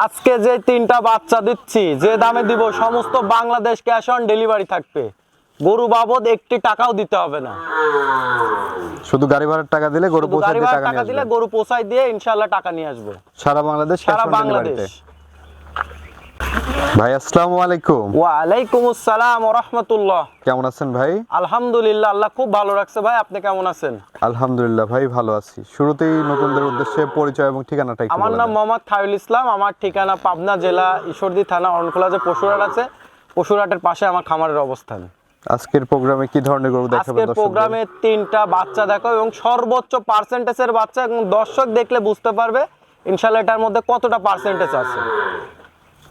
আজকে যে তিনটা বাচ্চা দিচ্ছি যে দামে দিব সমস্ত বাংলাদেশ ক্যাশ অন ডেলিভারি থাকবে। গরু বাবদ একটি টাকাও দিতে হবে না। শুধু গাড়ি ভাড়ার টাকা দিলে গরু পোষাই দিয়ে টাকা দিলে আসবে। গরু পোষাই দিয়ে ইনশাল্লাহ টাকা নিয়ে আসব। সারা বাংলাদেশ সারা বাংলাদেশ। ভাই আসসালামু আলাইকুম। ওয়ালাইকুম আসসালাম ও রহমতুল্লাহ। কেমন আছেন ভাই? আলহামদুলিল্লাহ আল্লাহ খুব ভালো রাখছে। ভাই আপনি কেমন আছেন? আলহামদুলিল্লাহ ভাই ভালো আছি। শুরুতেই নতুনদের উদ্দেশ্যে পরিচয় এবং ঠিকানাটা একটু আমার নাম মোহাম্মদ খায়রুল ইসলাম। আমার ঠিকানা পাবনা জেলা ঈশ্বরদী থানা অরণখোলা যে পশুরহাট আছে। পশুরহাটের পাশে আমার খামারের অবস্থান। আজকের প্রোগ্রামে কি ধরনের গরু দেখাবেন আজকের প্রোগ্রামে তিনটা বাচ্চা দেখো এবং সর্বোচ্চ পার্সেন্টেজের বাচ্চা এবং দর্শক দেখলে বুঝতে পারবে ইনশাল্লাহ এটার মধ্যে কতটা পার্সেন্টেজ আছে।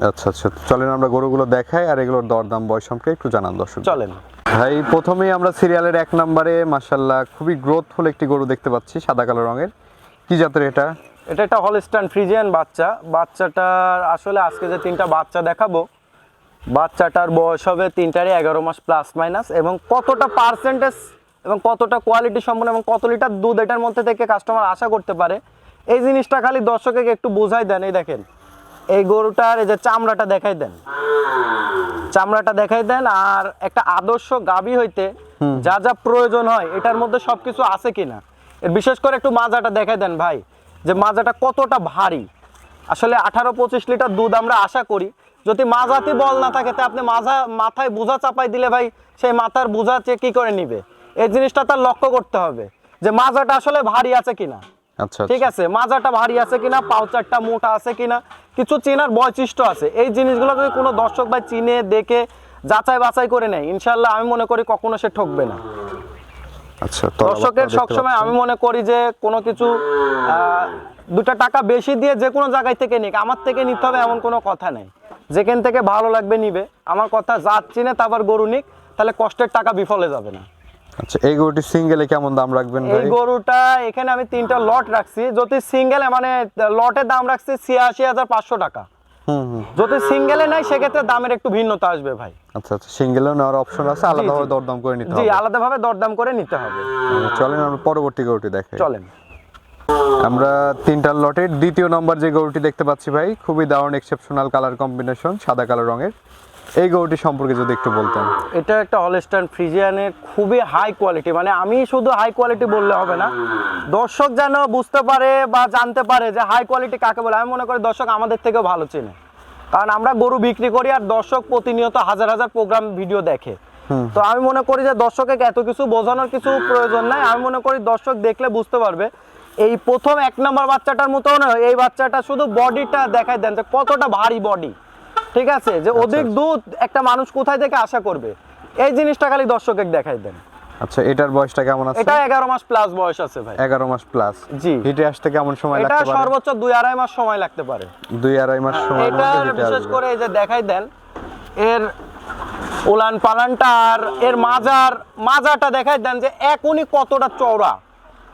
আচ্ছা আচ্ছা। চলেন আমরা গরুগুলো দেখাই আর এগুলোর দরদাম বয়স সম্পর্কে একটু জানান দর্শক। চলেন। ভাই প্রথমেই আমরা সিরিয়ালের এক নম্বরে মাশাল্লাহ খুবই গ্রোথফুল একটি গরু দেখতে পাচ্ছি সাদা কালো রঙের। কি জাতের এটা? এটা একটা হলস্টান ফ্রিজিয়ান বাচ্চা। বাচ্চাটার আসলে আজকে যে তিনটা বাচ্চা দেখাবো বাচ্চাটার বয়স হবে তিনটারই এগারো মাস প্লাস মাইনাস এবং কতটা পার্সেন্টেজ এবং কতটা কোয়ালিটি সম্পন্ন এবং কত লিটার দুধ এটার মধ্যে থেকে কাস্টমার আশা করতে পারে এই জিনিসটা খালি দর্শকে একটু বোঝাই দেন এই দেখেন। এই গরুটার এই যে চামড়াটা দেখাই দেন। চামড়াটা দেখাই দেন আর একটা আদর্শ গাবি হইতে যা যা প্রয়োজন হয় এটার মধ্যে সবকিছু আছে কিনা? এর বিশেষ করে একটু মাজাটা দেখাই দেন ভাই যে মাজাটা কতটা ভারী। আসলে আঠারো পঁচিশ লিটার দুধ আমরা আশা করি যদি মাজাতে বল না থাকে তা আপনি মাজা মাথায় বোঝা চাপাই দিলে ভাই সেই মাথার বোঝা চেয়ে কি করে নিবে? এই জিনিসটা তার লক্ষ্য করতে হবে যে মাজাটা আসলে ভারী আছে কিনা। আচ্ছা ঠিক আছে মাজাটা ভারী আছে কিনা পাউচারটা মোটা আছে কিনা কিছু চেনার বৈশিষ্ট্য আছে। এই জিনিসগুলো যদি কোনো দর্শক ভাই চিনে দেখে যাচাই বাছাই করে নেয়। ইনশাল্লাহ আমি মনে করি কখনো সে ঠকবে না। আচ্ছা দর্শকের সবসময় আমি মনে করি যে কোনো কিছু দুটা টাকা বেশি দিয়ে যে কোনো জায়গায় থেকে নিক। আমার থেকে নিতে হবে এমন কোনো কথা নেই। যেখান থেকে ভালো লাগবে নিবে। আমার কথা জাত চিনে তারপর গরু নিক। তাহলে কষ্টের টাকা বিফলে যাবে না। আচ্ছা এই গরুটি সিঙ্গেলে কেমন দাম রাখবেন এই গরুটা এখানে আমি তিনটা লট রাখছি। যদি সিঙ্গেল মানে লটের দাম রাখছি ছিয়াশি হাজার পাঁচশো টাকা। যদি সিঙ্গেলে নাই সেক্ষেত্রে দামের একটু ভিন্নতা আসবে ভাই। আচ্ছা আচ্ছা সিঙ্গেলেও নেওয়ার অপশন আছে আলাদাভাবে দরদাম করে নিতে জি হবে। আলাদাভাবে দরদাম করে নিতে হবে। চলেন আমরা পরবর্তী গরুটি দেখাই। চলেন। আমরা তিনটা লটের দ্বিতীয় নম্বর যে গরুটি দেখতে পাচ্ছি ভাই খুবই দারুণ এক্সেপশনাল কালার কম্বিনেশন সাদা কালো রঙের। এই গরুটি সম্পর্কে যদি একটু বলতেন। এটা একটা হলস্টাইন ফ্রিজিয়ানের খুবই হাই কোয়ালিটি মানে আমি শুধু হাই কোয়ালিটি বললে হবে না। দর্শক যেন বুঝতে পারে বা জানতে পারে যে হাই কোয়ালিটি কাকে বলে আমি মনে করি দর্শক আমাদের থেকেও ভালো চেনে। কারণ আমরা গরু বিক্রি করি আর দর্শক প্রতিনিয়ত হাজার হাজার প্রোগ্রাম ভিডিও দেখে। তো আমি মনে করি যে দর্শকে এত কিছু বোঝানোর কিছু প্রয়োজন নাই। আমি মনে করি দর্শক দেখলে বুঝতে পারবে এই প্রথম এক নম্বর বাচ্চাটার মতো না এই বাচ্চাটা শুধু বডিটা দেখাই দেন যে কতটা ভারী বডি ঠিক আছে? যে অধিক দুধ একটা মানুষ কোথায় থেকে আশা করবে? এই জিনিসটা খালি দর্শকের দেখাই দেন। আচ্ছা এটার বয়সটা কেমন আছে? এটা এগারো মাস প্লাস বয়স আছে ভাই। এগারো মাস প্লাস জি। হিটে আসতে কেমন সময় লাগতে পারে? এটা সর্বোচ্চ দুই আড়াই মাস সময় লাগতে পারে। দুই আড়াই মাস সময় এটার বিশেষ করে এই যে দেখাই দেন এর উলান পালানটা আর এর মাজার মাজাটা দেখাই দেন যে এক উনি কতটা চওড়া।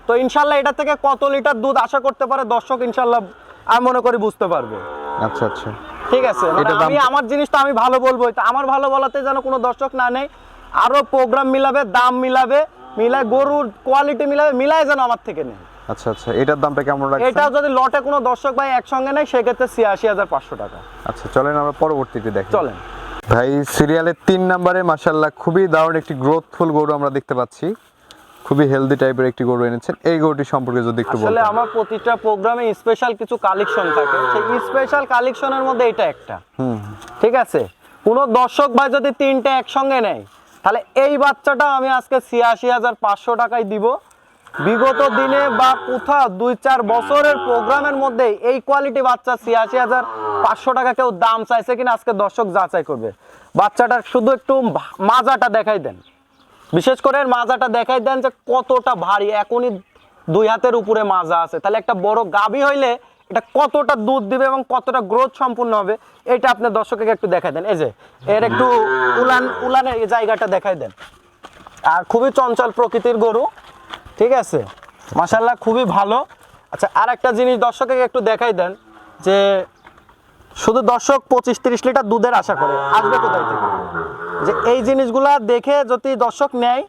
তো ইনশাল্লাহ এটা থেকে কত লিটার দুধ আশা করতে পারে দর্শক ইনশাল্লাহ আমি মনে করি বুঝতে পারবে। আচ্ছা আচ্ছা। ঠিক আছে মানে আমি আমার জিনিসটা আমি ভালো বলব তো আমার ভালো বলাতে যেন কোনো দর্শক না নেই। আরও প্রোগ্রাম মিলাবে দাম মিলাবে মিলায় গরুর কোয়ালিটি মিলাবে মিলায় যেন আমার থেকে নেই। আচ্ছা আচ্ছা এটার দামটা কেমন রাখছেন? এটা যদি লটে কোনো দর্শক ভাই একসঙ্গে নেয় সেক্ষেত্রে ছিয়াশি হাজার পাঁচশো টাকা। আচ্ছা চলেন আমরা পরবর্তীতে দেখি। চলেন। ভাই সিরিয়ালের তিন নম্বরে মাশাল্লাহ খুবই দারুণ একটি গ্রোথফুল গরু আমরা দেখতে পাচ্ছি। খুবই হেলদি টাইপের একটি গরু এনেছেন। এই গরুটি সম্পর্কে যদি একটু আসলে বলতেন। আমার প্রতিটা প্রোগ্রামে স্পেশাল কিছু কালেকশন থাকে। সেই স্পেশাল কালেকশনের মধ্যে এটা একটা। হুম। ঠিক আছে? কোনো দর্শক ভাই যদি তিনটে একসঙ্গে নেয় তাহলে এই বাচ্চাটা আমি আজকে ছিয়াশি হাজার পাঁচশো টাকায় দিব। বিগত দিনে বা কোথাও দুই চার বছরের প্রোগ্রামের মধ্যে এই কোয়ালিটি বাচ্চা ছিয়াশি হাজার পাঁচশো টাকা কেউ দাম চাইছে কিনা আজকে দর্শক যাচাই করবে। বাচ্চাটার শুধু একটু মাজাটা দেখাই দেন। বিশেষ করে মাজাটা দেখাই দেন যে কতটা ভারী, এখনই দুই হাতের উপরে মাজা আছে। তাহলে একটা বড় গাভী হইলে এটা কতটা দুধ দিবে এবং কতটা গ্রোথ সম্পূর্ণ হবে, এটা আপনি দর্শককে একটু দেখাই দেন। এই যে, এর একটু উলান, উলানের জায়গাটা দেখাই দেন। আর খুবই চঞ্চল প্রকৃতির গরু, ঠিক আছে? মাসাল্লাহ খুবই ভালো। আচ্ছা আর একটা জিনিস দর্শককে একটু দেখাই দেন যে, শুধু দর্শক পঁচিশ তিরিশ লিটার দুধের আশা করে, আসবে কোথায় থেকে? যে এই জিনিসগুলা দেখে যদি দর্শক নেয়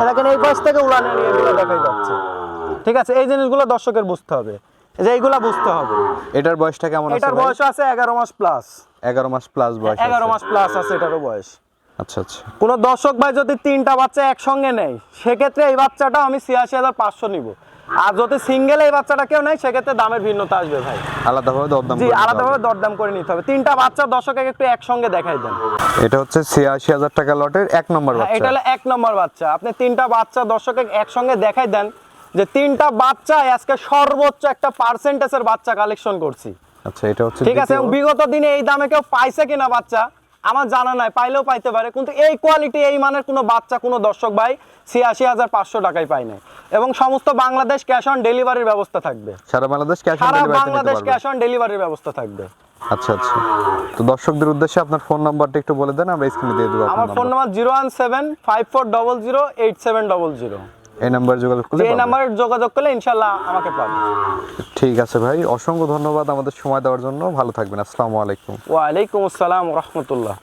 এরা কেন এই বয়স থেকে উড়ানে নিয়ে এগুলো দেখাই যাচ্ছে। ঠিক আছে? এই জিনিসগুলো দর্শকের বুঝতে হবে। যে এইগুলা বুঝতে হবে। এটার বয়সটা কেমন আছে এটার? বয়স আছে এগারো মাস প্লাস এগারো মাস প্লাস বয়স এগারো আছে। মাস প্লাস আছে এটারও বয়স। আচ্ছা আচ্ছা। কোনো দর্শক ভাই যদি তিনটা বাচ্চা একসঙ্গে নেয় সেক্ষেত্রে এই বাচ্চাটা আমি ছিয়াশি হাজার পাঁচশো নিব। আর যদি সিঙ্গেল এই বাচ্চাটা কেউ নেয় সেক্ষেত্রে দামের ভিন্নতা আসবে ভাই। আলাদাভাবে দরদাম জি আলাদাভাবে দরদাম করে নিতে হবে। তিনটা বাচ্চা দর্শকের একটু একসঙ্গে দেখাই দেন। এটা হচ্ছে ছিয়াশি হাজার টাকা লটের এক নম্বর হ্যাঁ, এটা হলো এক নম্বর বাচ্চা। আপনি তিনটা বাচ্চা দর্শকে একসঙ্গে দেখাই দেন যে তিনটা বাচ্চা আজকে সর্বোচ্চ একটা পার্সেন্টেজের বাচ্চা কালেকশন করছি। আচ্ছা এটা হচ্ছে ঠিক আছে বিগত দিনে এই দামে কেউ পাইছে কিনা বাচ্চা আমার জানা নাই পাইলেও পাইতে পারে কিন্তু এই কোয়ালিটি এই মানের কোনো বাচ্চা কোনো দর্শক ভাই ছিয়াশি হাজার পাঁচশো টাকায় পাই নাই। এবং সমস্ত বাংলাদেশ ক্যাশ অন ডেলিভারির ব্যবস্থা থাকবে। সারা বাংলাদেশ ক্যাশ সারা বাংলাদেশ ক্যাশ অন ডেলিভারির ব্যবস্থা থাকবে। আচ্ছা আচ্ছা। তো দর্শকদের উদ্দেশ্যে আপনার ফোন নাম্বারটা একটু বলে দেন আমরা স্ক্রিনে দিয়ে দেবো আমার phone number number zero one seven five four double zero eight seven double zero এই নাম্বার যোগাযোগ করলে এই নাম্বার যোগাযোগ করলে ইনশাআল্লাহ আমাকে পাবে। ঠিক আছে ভাই অসংখ্য ধন্যবাদ আমাদের সময় দেওয়ার জন্য। ভালো থাকবেন আসসালামু আলাইকুম। ওয়া আলাইকুম আসসালাম রহমতুল্লাহ।